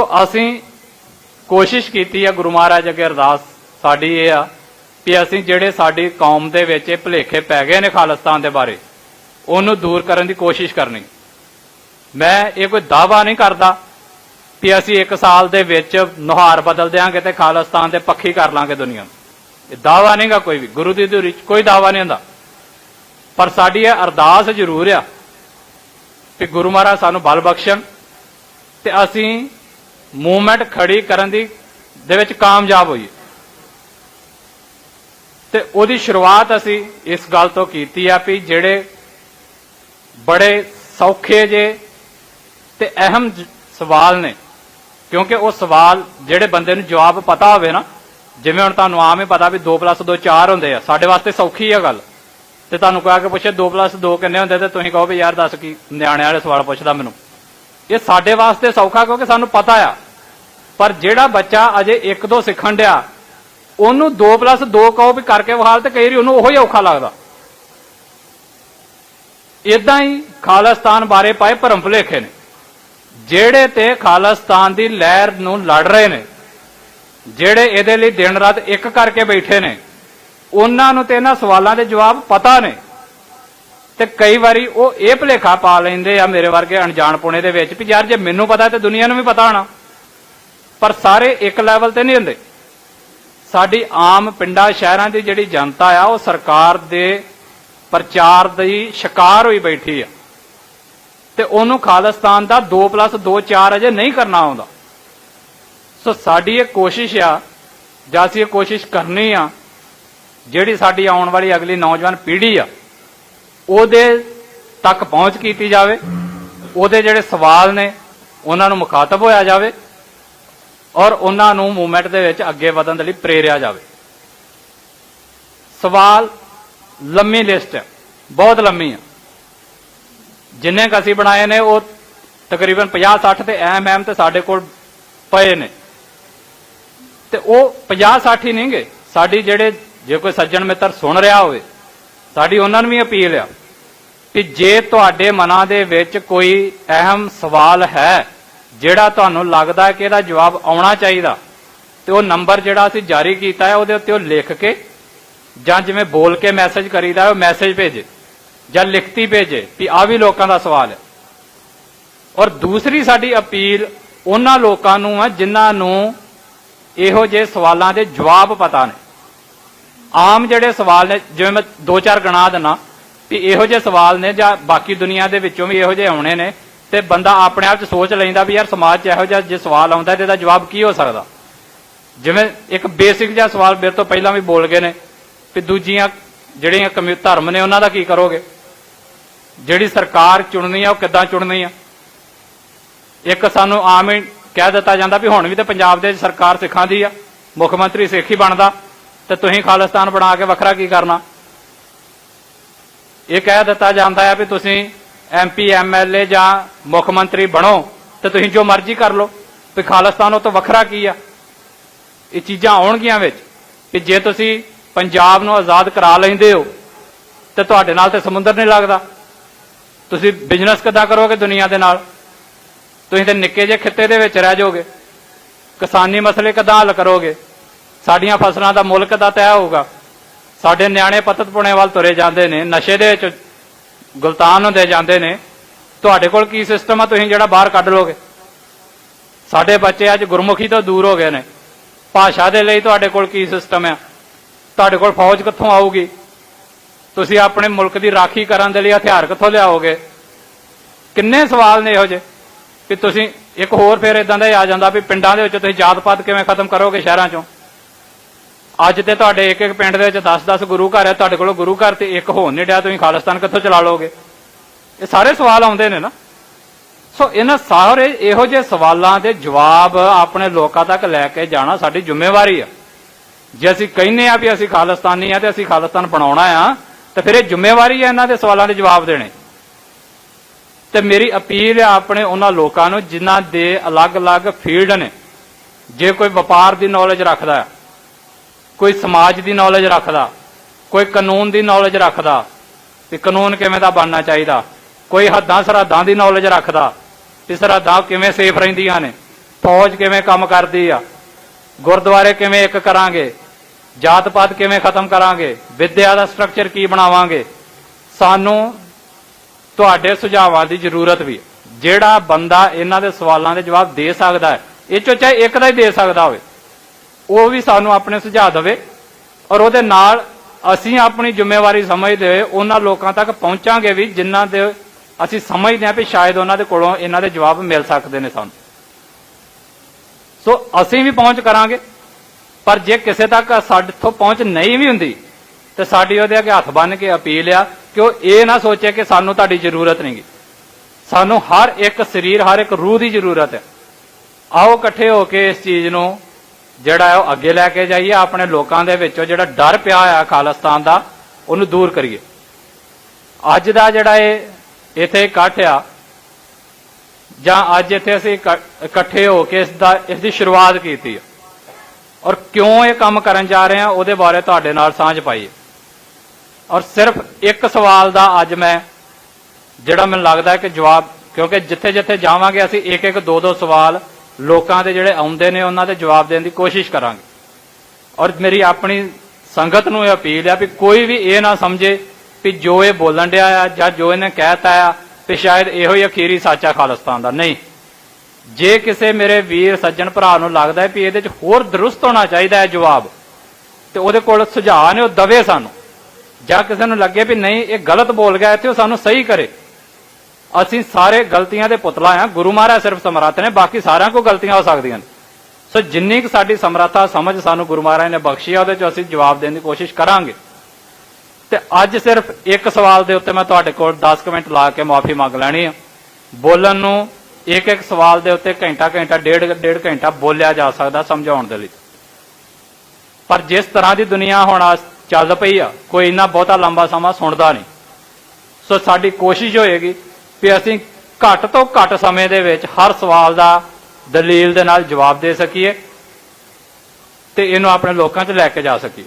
ਸੋ ਅਸੀਂ ਕੋਸ਼ਿਸ਼ ਕੀਤੀ ਆ, ਗੁਰੂ ਮਹਾਰਾਜ ਅੱਗੇ ਅਰਦਾਸ ਸਾਡੀ ਇਹ ਆ ਕਿ ਅਸੀਂ ਜਿਹੜੇ ਸਾਡੀ ਕੌਮ ਦੇ ਵਿੱਚ ਇਹ ਭੁਲੇਖੇ ਪੈ ਗਏ ਨੇ ਖਾਲਿਸਤਾਨ ਦੇ ਬਾਰੇ, ਉਹਨੂੰ ਦੂਰ ਕਰਨ ਦੀ ਕੋਸ਼ਿਸ਼ ਕਰਨੀ। ਮੈਂ ਇਹ ਕੋਈ ਦਾਵਾ ਨਹੀਂ ਕਰਦਾ ਕਿ ਅਸੀਂ ਇੱਕ ਸਾਲ ਦੇ ਵਿੱਚ ਨੁਹਾਰ ਬਦਲ ਦਿਆਂਗੇ ਤੇ ਖਾਲਿਸਤਾਨ ਦੇ ਪੱਖੀ ਕਰ ਲਾਂਗੇ ਦੁਨੀਆ ਨੂੰ। ਇਹ ਦਾਵਾ ਨਹੀਂਗਾ ਕੋਈ ਵੀ, ਗੁਰੂ ਦੀ ਧੂਰੀ 'ਚ ਕੋਈ ਦਾਵਾ ਨਹੀਂ ਹੁੰਦਾ। ਪਰ ਸਾਡੀ ਇਹ ਅਰਦਾਸ ਜ਼ਰੂਰ ਆ ਕਿ ਗੁਰੂ ਮਹਾਰਾਜ ਸਾਨੂੰ ਬਲ ਬਖਸ਼ਣ ਤੇ ਅਸੀਂ ਮੂਵਮੈਂਟ ਖੜੀ ਕਰਨ ਦੀ ਦੇ ਵਿੱਚ ਕਾਮਯਾਬ ਹੋਈ। ਤੇ ਉਹਦੀ ਸ਼ੁਰੂਆਤ ਅਸੀਂ ਇਸ ਗੱਲ ਤੋਂ ਕੀਤੀ ਆ ਵੀ ਜਿਹੜੇ ਬੜੇ ਸੌਖੇ ਜੇ ਤੇ ਅਹਿਮ ਸਵਾਲ ਨੇ। ਕਿਉਂਕਿ ਉਹ ਸਵਾਲ ਜਿਹੜੇ ਬੰਦੇ ਨੂੰ ਜਵਾਬ ਪਤਾ ਹੋਵੇ ਨਾ, ਜਿਵੇਂ ਹੁਣ ਤੁਹਾਨੂੰ ਆਮ ਹੀ ਪਤਾ ਵੀ 2 2 4 ਹੁੰਦੇ ਆ, ਸਾਡੇ ਵਾਸਤੇ ਸੌਖੀ ਆ ਗੱਲ। ਤੇ ਤੁਹਾਨੂੰ ਕਹਾ ਕੇ ਪੁੱਛੇ 2 2 ਕਿੰਨੇ ਹੁੰਦੇ, ਤੇ ਤੁਸੀਂ ਕਹੋ ਵੀ ਯਾਰ ਦੱਸ ਕੀ ਨਿਆਣੇ ਵਾਲੇ ਸਵਾਲ ਪੁੱਛਦਾ ਮੈਨੂੰ। ਇਹ ਸਾਡੇ ਵਾਸਤੇ ਸੌਖਾ ਕਿਉਂਕਿ ਸਾਨੂੰ ਪਤਾ ਆ। ਪਰ ਜਿਹੜਾ ਬੱਚਾ ਅਜੇ 1 2 ਸਿੱਖਣ ਡਿਆ, ਉਹਨੂੰ 2 2 ਕਹੋ ਵੀ ਕਰਕੇ ਵਿਖਾਲ ਤੇ ਕਈ ਵਾਰੀ ਉਹਨੂੰ ਉਹੀ ਔਖਾ ਲੱਗਦਾ। ਇਦਾਂ ਹੀ ਖਾਲਿਸਤਾਨ ਬਾਰੇ ਪਾਏ ਭਰਮ ਭੁਲੇਖੇ ਨੇ। ਜਿਹੜੇ ਤੇ ਖਾਲਿਸਤਾਨ ਦੀ ਲਹਿਰ ਨੂੰ ਲੜ ਰਹੇ ਨੇ, ਜਿਹੜੇ ਇਹਦੇ ਲਈ ਦਿਨ ਰਾਤ ਇੱਕ ਕਰਕੇ ਬੈਠੇ ਨੇ, ਉਹਨਾਂ ਨੂੰ ਤੇ ਇਹਨਾਂ ਸਵਾਲਾਂ ਦੇ ਜਵਾਬ ਪਤਾ ਨੇ। ਤੇ ਕਈ ਵਾਰੀ ਉਹ ਇਹ ਭੁਲੇਖਾ ਪਾ ਲੈਂਦੇ ਆ ਮੇਰੇ ਵਰਗੇ ਅਣਜਾਣ ਪੁਣੇ ਦੇ ਵਿੱਚ ਵੀ ਯਾਰ ਜੇ ਮੈਨੂੰ ਪਤਾ ਤੇ ਦੁਨੀਆ ਨੂੰ ਵੀ ਪਤਾ ਹੋਣਾ। ਪਰ ਸਾਰੇ ਇੱਕ ਲੈਵਲ ਤੇ ਨਹੀਂ ਹੁੰਦੇ। ਸਾਡੀ ਆਮ ਪਿੰਡਾਂ, ਸ਼ਹਿਰਾਂ ਦੀ ਜਿਹੜੀ ਜਨਤਾ ਆ, ਉਹ ਸਰਕਾਰ ਦੇ ਪ੍ਰਚਾਰ ਦੀ ਸ਼ਿਕਾਰ ਹੋਈ ਬੈਠੀ ਆ। ਤੇ ਉਹਨੂੰ ਖਾਲਿਸਤਾਨ ਦਾ 2 2 4 ਅਜੇ ਨਹੀਂ ਕਰਨਾ ਆਉਂਦਾ। ਸੋ ਸਾਡੀ ਇਹ ਕੋਸ਼ਿਸ਼ ਆ, ਜਾਂ ਅਸੀਂ ਇਹ ਕੋਸ਼ਿਸ਼ ਕਰਨੀ ਆ, ਜਿਹੜੀ ਸਾਡੀ ਆਉਣ ਵਾਲੀ ਅਗਲੀ ਨੌਜਵਾਨ ਪੀੜ੍ਹੀ ਆ ਉਹਦੇ ਤੱਕ ਪਹੁੰਚ ਕੀਤੀ ਜਾਵੇ, ਉਹਦੇ ਜਿਹੜੇ ਸਵਾਲ ਨੇ, ਉਹਨਾਂ ਨੂੰ ਮੁਖਾਤਬ ਹੋਇਆ ਜਾਵੇ ਔਰ ਉਹਨਾਂ ਨੂੰ ਮੂਵਮੈਂਟ ਦੇ ਵਿੱਚ ਅੱਗੇ ਵਧਣ ਦੇ ਲਈ ਪ੍ਰੇਰਿਆ ਜਾਵੇ। ਸਵਾਲ ਲੰਮੀ ਲਿਸਟ ਹੈ, ਬਹੁਤ ਲੰਮੀ ਹੈ। ਜਿੰਨੇ ਕ ਅਸੀਂ ਬਣਾਏ ਨੇ, ਉਹ ਤਕਰੀਬਨ 50 60 ਤੇ ਐਮ ਐਮ ਤੇ ਸਾਡੇ ਕੋਲ ਪਏ ਨੇ। ਤੇ ਉਹ 50 60 ਹੀ ਨਹੀਂਗੇ। ਸਾਡੀ ਜਿਹੜੇ, ਜੇ ਕੋਈ ਸੱਜਣ ਮਿੱਤਰ ਸੁਣ ਰਿਹਾ ਹੋਵੇ, ਸਾਡੀ ਉਹਨਾਂ ਨੂੰ ਵੀ ਅਪੀਲ ਆ ਕਿ ਜੇ ਤੁਹਾਡੇ ਮਨਾਂ ਦੇ ਵਿੱਚ ਕੋਈ ਅਹਿਮ ਸਵਾਲ ਹੈ, ਜਿਹੜਾ ਤੁਹਾਨੂੰ ਲੱਗਦਾ ਕਿ ਇਹਦਾ ਜਵਾਬ ਆਉਣਾ ਚਾਹੀਦਾ, ਤੇ ਉਹ ਨੰਬਰ ਜਿਹੜਾ ਅਸੀਂ ਜਾਰੀ ਕੀਤਾ ਹੈ, ਉਹਦੇ ਉੱਤੇ ਉਹ ਲਿਖ ਕੇ ਜਾਂ ਜਿਵੇਂ ਬੋਲ ਕੇ ਮੈਸੇਜ ਕਰੀਦਾ ਉਹ ਮੈਸੇਜ ਭੇਜੇ, ਜਾਂ ਲਿਖਤੀ ਭੇਜੇ ਵੀ ਆ ਵੀ ਲੋਕਾਂ ਦਾ ਸਵਾਲ ਹੈ। ਔਰ ਦੂਸਰੀ ਸਾਡੀ ਅਪੀਲ ਉਹਨਾਂ ਲੋਕਾਂ ਨੂੰ ਹੈ, ਜਿਨ੍ਹਾਂ ਨੂੰ ਇਹੋ ਜਿਹੇ ਸਵਾਲਾਂ ਦੇ ਜਵਾਬ ਪਤਾ ਨੇ। ਆਮ ਜਿਹੜੇ ਸਵਾਲ ਨੇ, ਜਿਵੇਂ ਮੈਂ ਦੋ ਚਾਰ ਗਣਾ ਦਿੰਨਾ ਵੀ ਇਹੋ ਜਿਹੇ ਸਵਾਲ ਨੇ ਜਾਂ ਬਾਕੀ ਦੁਨੀਆ ਦੇ ਵਿੱਚੋਂ ਵੀ ਇਹੋ ਜਿਹੇ ਆਉਣੇ ਨੇ ਤੇ ਬੰਦਾ ਆਪਣੇ ਆਪ 'ਚ ਸੋਚ ਲੈਂਦਾ ਵੀ ਯਾਰ ਸਮਾਜ 'ਚ ਇਹੋ ਜਿਹਾ ਜੇ ਸਵਾਲ ਆਉਂਦਾ ਤੇ ਇਹਦਾ ਜਵਾਬ ਕੀ ਹੋ ਸਕਦਾ? ਜਿਵੇਂ ਇੱਕ ਬੇਸਿਕ ਜਿਹਾ ਸਵਾਲ ਮੇਰੇ ਤੋਂ ਪਹਿਲਾਂ ਵੀ ਬੋਲ ਗਏ ਨੇ ਵੀ ਦੂਜੀਆਂ ਜਿਹੜੀਆਂ ਕਮਿਊ, ਧਰਮ ਨੇ ਉਹਨਾਂ ਦਾ ਕੀ ਕਰੋਗੇ? ਜਿਹੜੀ ਸਰਕਾਰ ਚੁਣਨੀ ਆ ਉਹ ਕਿੱਦਾਂ ਚੁਣਨੀ ਆ? ਇੱਕ ਸਾਨੂੰ ਆਮ ਹੀ ਕਹਿ ਦਿੱਤਾ ਜਾਂਦਾ ਵੀ ਹੁਣ ਵੀ ਤੇ ਪੰਜਾਬ ਦੇ ਸਰਕਾਰ ਸਿੱਖਾਂ ਦੀ ਆ, ਮੁੱਖ ਮੰਤਰੀ ਸਿੱਖ ਹੀ ਬਣਦਾ ਤੇ ਤੁਸੀਂ ਖਾਲਿਸਤਾਨ ਬਣਾ ਕੇ ਵੱਖਰਾ ਕੀ ਕਰਨਾ? ਇਹ ਕਹਿ ਦਿੱਤਾ ਜਾਂਦਾ ਹੈ ਵੀ ਤੁਸੀਂ ਐਮਪੀ ਐਮਐਲਏ ਜਾਂ ਮੁੱਖ ਮੰਤਰੀ ਬਣੋ ਤੇ ਤੁਸੀਂ ਜੋ ਮਰਜ਼ੀ ਕਰ ਲਓ। ਵੀ ਖਾਲਿਸਤਾਨ ਉਹ ਤੋਂ ਵੱਖਰਾ ਕੀ ਆ? ਇਹ ਚੀਜ਼ਾਂ ਆਉਣਗੀਆਂ ਵਿੱਚ ਕਿ ਜੇ ਤੁਸੀਂ ਪੰਜਾਬ ਨੂੰ ਆਜ਼ਾਦ ਕਰਾ ਲੈਂਦੇ ਹੋ, ਤੇ ਤੁਹਾਡੇ ਨਾਲ ਤੇ ਸਮੁੰਦਰ ਨਹੀਂ ਲੱਗਦਾ। ਤੁਸੀਂ ਬਿਜ਼ਨਸ ਕਿੱਦਾਂ ਕਰੋਗੇ ਦੁਨੀਆ ਦੇ ਨਾਲ? ਤੁਸੀਂ ਤੇ ਨਿੱਕੇ ਜਿਹੇ ਖਿੱਤੇ ਦੇ ਵਿੱਚ ਰਹਿ ਜਾਓਗੇ। ਕਿਸਾਨੀ ਮਸਲੇ ਕਿੱਦਾਂ ਹੱਲ ਕਰੋਗੇ? ਸਾਡੀਆਂ ਫਸਲਾਂ ਦਾ ਮੁੱਲ ਕਿੱਦਾਂ ਤੈਅ ਹੋਊਗਾ? ਸਾਡੇ ਨਿਆਣੇ ਪਤਤ ਪੁਣੇ ਵੱਲ ਤੁਰੇ ਜਾਂਦੇ ਨੇ, ਨਸ਼ੇ ਦੇ ਵਿੱਚ ਗੁਲਤਾਨ ਹੁੰਦੇ ਜਾਂਦੇ ਨੇ। ਤੁਹਾਡੇ ਕੋਲ ਕੀ ਸਿਸਟਮ ਆ? ਤੁਸੀਂ ਜਿਹੜਾ ਬਾਹਰ ਕੱਢ ਲੋਗੇ ਸਾਡੇ ਬੱਚੇ ਅੱਜ ਗੁਰਮੁਖੀ ਤੋਂ ਦੂਰ ਹੋ ਗਏ ਨੇ। ਭਾਸ਼ਾ ਦੇ ਲਈ ਤੁਹਾਡੇ ਕੋਲ ਕੀ ਸਿਸਟਮ ਆ? ਤੁਹਾਡੇ ਕੋਲ ਫੌਜ ਕਿੱਥੋਂ ਆਊਗੀ? ਤੁਸੀਂ ਆਪਣੇ ਮੁਲਕ ਦੀ ਰਾਖੀ ਕਰਨ ਦੇ ਲਈ ਹਥਿਆਰ ਕਿੱਥੋਂ ਲਿਆਓਗੇ? ਕਿੰਨੇ ਸਵਾਲ ਨੇ ਇਹੋ ਜਿਹੇ ਕਿ ਤੁਸੀਂ ਇੱਕ ਹੋਰ ਫਿਰ ਇਦਾਂ ਦਾ ਹੀ ਆ ਜਾਂਦਾ ਵੀ ਪਿੰਡਾਂ ਦੇ ਵਿੱਚ ਤੁਸੀਂ ਜਾਤ ਪਾਤ ਕਿਵੇਂ ਖਤਮ ਕਰੋਗੇ ਸ਼ਹਿਰਾਂ ਚੋਂ? ਅੱਜ ਤੇ ਤੁਹਾਡੇ ਇੱਕ ਇੱਕ ਪਿੰਡ ਦੇ ਵਿੱਚ 10-10 ਗੁਰੂ ਘਰ ਹੈ ਤੁਹਾਡੇ ਕੋਲ ਗੁਰੂ ਘਰ ਤੇ ਇੱਕ ਹੋਣ ਨਹੀਂ ਡਿਆ, ਤੁਸੀਂ ਖਾਲਿਸਤਾਨ ਕਿੱਥੋਂ ਚਲਾ ਲੋਗੇ ਇਹ ਸਾਰੇ ਸਵਾਲ ਆਉਂਦੇ ਨੇ ਨਾ। ਸੋ ਇਹਨਾਂ ਸਾਰੇ ਇਹੋ ਜਿਹੇ ਸਵਾਲਾਂ ਦੇ ਜਵਾਬ ਆਪਣੇ ਲੋਕਾਂ ਤੱਕ ਲੈ ਕੇ ਜਾਣਾ ਸਾਡੀ ਜ਼ਿੰਮੇਵਾਰੀ ਆ। ਜੇ ਅਸੀਂ ਕਹਿੰਨੇ ਆ ਵੀ ਅਸੀਂ ਖਾਲਿਸਤਾਨੀ ਆ ਤੇ ਅਸੀਂ ਖਾਲਿਸਤਾਨ ਬਣਾਉਣਾ ਆ, ਤੇ ਫਿਰ ਇਹ ਜ਼ਿੰਮੇਵਾਰੀ ਆ ਇਹਨਾਂ ਦੇ ਸਵਾਲਾਂ ਦੇ ਜਵਾਬ ਦੇਣੇ। ਤੇ ਮੇਰੀ ਅਪੀਲ ਆ ਆਪਣੇ ਉਹਨਾਂ ਲੋਕਾਂ ਨੂੰ ਜਿਨ੍ਹਾਂ ਦੇ ਅਲੱਗ-ਅਲੱਗ ਫੀਲਡ ਨੇ, ਜੇ ਕੋਈ ਵਪਾਰ ਦੀ ਨੌਲੇਜ ਰੱਖਦਾ ਹੈ। ਕੋਈ ਸਮਾਜ ਦੀ ਨੌਲੇਜ ਰੱਖਦਾ, ਕੋਈ ਕਾਨੂੰਨ ਦੀ ਨੌਲੇਜ ਰੱਖਦਾ ਕਿ ਕਾਨੂੰਨ ਕਿਵੇਂ ਦਾ ਬਣਨਾ ਚਾਹੀਦਾ, ਕੋਈ ਹੱਦਾਂ ਸਰਹੱਦਾਂ ਦੀ ਨੌਲੇਜ ਰੱਖਦਾ ਕਿ ਸਰਹੱਦਾਂ ਕਿਵੇਂ ਸੇਫ ਰਹਿੰਦੀਆਂ ਨੇ, ਫੌਜ ਕਿਵੇਂ ਕੰਮ ਕਰਦੀ ਆ, ਗੁਰਦੁਆਰੇ ਕਿਵੇਂ ਇੱਕ ਕਰਾਂਗੇ ਜਾਤ ਪਾਤ ਕਿਵੇਂ ਖਤਮ ਕਰਾਂਗੇ, ਵਿਦਿਆ ਦਾ ਸਟਰਕਚਰ ਕੀ ਬਣਾਵਾਂਗੇ, ਸਾਨੂੰ ਤੁਹਾਡੇ ਸੁਝਾਵਾਂ ਦੀ ਜ਼ਰੂਰਤ ਵੀ ਜਿਹੜਾ ਬੰਦਾ ਇਹਨਾਂ ਦੇ ਸਵਾਲਾਂ ਦੇ ਜਵਾਬ ਦੇ ਸਕਦਾ ਹੈ, ਇਹ ਚੋਂ ਚਾਹੇ ਇੱਕ ਦਾ ਹੀ ਦੇ ਸਕਦਾ ਹੋਵੇ ਉਹ ਵੀ ਸਾਨੂੰ ਆਪਣੇ ਸੁਝਾਅ ਦੇਵੇ ਔਰ ਉਹਦੇ ਨਾਲ ਅਸੀਂ ਆਪਣੀ ਜ਼ਿੰਮੇਵਾਰੀ ਸਮਝਦੇ ਹੋਏ ਉਹਨਾਂ ਲੋਕਾਂ ਤੱਕ ਪਹੁੰਚਾਂਗੇ ਵੀ ਜਿਨ੍ਹਾਂ ਦੇ ਅਸੀਂ ਸਮਝਦੇ ਹਾਂ ਵੀ ਸ਼ਾਇਦ ਉਹਨਾਂ ਦੇ ਕੋਲੋਂ ਇਹਨਾਂ ਦੇ ਜਵਾਬ ਮਿਲ ਸਕਦੇ ਨੇ ਸਾਨੂੰ। ਸੋ ਅਸੀਂ ਵੀ ਪਹੁੰਚ ਕਰਾਂਗੇ, ਪਰ ਜੇ ਕਿਸੇ ਤੱਕ ਸਾਡੇ ਤੋਂ ਪਹੁੰਚ ਨਹੀਂ ਵੀ ਹੁੰਦੀ, ਤੇ ਸਾਡੀ ਉਹਦੇ ਅੱਗੇ ਹੱਥ ਬੰਨ ਕੇ ਅਪੀਲ ਆ ਕਿ ਉਹ ਇਹ ਨਾ ਸੋਚੇ ਕਿ ਸਾਨੂੰ ਤੁਹਾਡੀ ਜ਼ਰੂਰਤ ਨਹੀਂਗੀ ਸਾਨੂੰ ਹਰ ਇੱਕ ਸਰੀਰ, ਹਰ ਇੱਕ ਰੂਹ ਦੀ ਜ਼ਰੂਰਤ ਹੈ। ਆਓ ਇਕੱਠੇ ਹੋ ਕੇ ਇਸ ਚੀਜ਼ ਨੂੰ ਜਿਹੜਾ ਉਹ ਅੱਗੇ ਲੈ ਕੇ ਜਾਈਏ, ਆਪਣੇ ਲੋਕਾਂ ਦੇ ਵਿੱਚੋਂ ਜਿਹੜਾ ਡਰ ਪਿਆ ਆ ਖਾਲਿਸਤਾਨ ਦਾ, ਉਹਨੂੰ ਦੂਰ ਕਰੀਏ। ਅੱਜ ਦਾ ਜਿਹੜਾ ਇਹ, ਇੱਥੇ ਇਕੱਠ ਆ, ਜਾਂ ਅੱਜ ਇੱਥੇ ਅਸੀਂ ਇਕੱਠੇ ਹੋ ਕੇ ਇਸ ਦਾ, ਇਸ ਦੀ ਸ਼ੁਰੂਆਤ ਕੀਤੀ ਹੈ ਔਰ ਕਿਉਂ ਇਹ ਕੰਮ ਕਰਨ ਜਾ ਰਹੇ ਹਾਂ ਉਹਦੇ ਬਾਰੇ ਤੁਹਾਡੇ ਨਾਲ ਸਾਂਝ ਪਾਈਏ। ਔਰ ਸਿਰਫ ਇੱਕ ਸਵਾਲ ਦਾ ਅੱਜ ਮੈਂ, ਜਿਹੜਾ ਮੈਨੂੰ ਲੱਗਦਾ ਕਿ ਜਵਾਬ, ਕਿਉਂਕਿ ਜਿੱਥੇ ਜਿੱਥੇ ਜਾਵਾਂਗੇ, ਅਸੀਂ ਇੱਕ ਇੱਕ ਦੋ ਦੋ ਸਵਾਲ ਲੋਕਾਂ ਦੇ ਜਿਹੜੇ ਆਉਂਦੇ ਨੇ, ਉਹਨਾਂ ਦੇ ਜਵਾਬ ਦੇਣ ਦੀ ਕੋਸ਼ਿਸ਼ ਕਰਾਂਗੇ। ਔਰ ਮੇਰੀ ਆਪਣੀ ਸੰਗਤ ਨੂੰ ਇਹ ਅਪੀਲ ਹੈ ਵੀ ਕੋਈ ਵੀ ਇਹ ਨਾ ਸਮਝੇ ਵੀ ਜੋ ਇਹ ਬੋਲਣ ਡਿਆ ਆ ਜਾਂ ਜੋ ਇਹਨੇ ਕਹਿਤਾ ਆ, ਵੀ ਸ਼ਾਇਦ ਇਹੋ ਹੀ ਅਖੀਰੀ ਸੱਚਾ ਖਾਲਿਸਤਾਨ ਦਾ। ਨਹੀਂ। ਜੇ ਕਿਸੇ ਮੇਰੇ ਵੀਰ ਸੱਜਣ ਭਰਾ ਨੂੰ ਲੱਗਦਾ ਹੈ ਵੀ ਇਹਦੇ 'ਚ ਹੋਰ ਦਰੁਸਤ ਹੋਣਾ ਚਾਹੀਦਾ ਹੈ ਜਵਾਬ, ਤੇ ਉਹਦੇ ਕੋਲ ਸੁਝਾਅ ਨੇ, ਉਹ ਦਵੇ ਸਾਨੂੰ। ਜਾਂ ਕਿਸੇ ਨੂੰ ਲੱਗੇ ਵੀ ਨਹੀਂ, ਇਹ ਗਲਤ ਬੋਲ ਗਿਆ, ਇੱਥੇ ਉਹ ਸਾਨੂੰ ਸਹੀ ਕਰੇ। ਅਸੀਂ ਸਾਰੇ ਗਲਤੀਆਂ ਦੇ ਪੁਤਲਾ ਆ। ਗੁਰੂ ਮਹਾਰਾਜ ਸਿਰਫ ਸਮਰੱਥ ਨੇ, ਬਾਕੀ ਸਾਰਿਆਂ ਕੋਲ ਗਲਤੀਆਂ ਹੋ ਸਕਦੀਆਂ ਨੇ। ਸੋ ਜਿੰਨੀ ਕੁ ਸਾਡੀ ਸਮਰੱਥਾ, ਸਮਝ ਸਾਨੂੰ ਗੁਰੂ ਮਹਾਰਾਜ ਨੇ ਬਖਸ਼ੀ ਆ, ਉਹਦੇ ਚ ਅਸੀਂ ਜਵਾਬ ਦੇਣ ਦੀ ਕੋਸ਼ਿਸ਼ ਕਰਾਂਗੇ। ਤੇ ਅੱਜ ਸਿਰਫ ਇੱਕ ਸਵਾਲ ਦੇ ਉੱਤੇ ਮੈਂ ਤੁਹਾਡੇ ਕੋਲ 10 ਕੁ ਮਿੰਟ ਲਾ ਕੇ ਮਾਫੀ ਮੰਗ ਲੈਣੀ ਆ। ਬੋਲਣ ਨੂੰ ਇੱਕ ਇੱਕ ਸਵਾਲ ਦੇ ਉੱਤੇ ਘੰਟਾ ਘੰਟਾ, ਡੇਢ ਡੇਢ ਘੰਟਾ ਬੋਲਿਆ ਜਾ ਸਕਦਾ ਸਮਝਾਉਣ ਦੇ ਲਈ। ਪਰ ਜਿਸ ਤਰ੍ਹਾਂ ਦੀ ਦੁਨੀਆ ਹੁਣ ਚੱਲ ਪਈ ਆ, ਕੋਈ ਇੰਨਾ ਬਹੁਤਾ ਲੰਬਾ ਸਮਾਂ ਸੁਣਦਾ ਨਹੀਂ। ਸੋ ਸਾਡੀ ਕੋਸ਼ਿਸ਼ ਹੋਏਗੀ ਵੀ ਅਸੀਂ ਘੱਟ ਤੋਂ ਘੱਟ ਸਮੇਂ ਦੇ ਵਿੱਚ ਹਰ ਸਵਾਲ ਦਾ ਦਲੀਲ ਦੇ ਨਾਲ ਜਵਾਬ ਦੇ ਸਕੀਏ ਤੇ ਇਹਨੂੰ ਆਪਣੇ ਲੋਕਾਂ 'ਚ ਲੈ ਕੇ ਜਾ ਸਕੀਏ।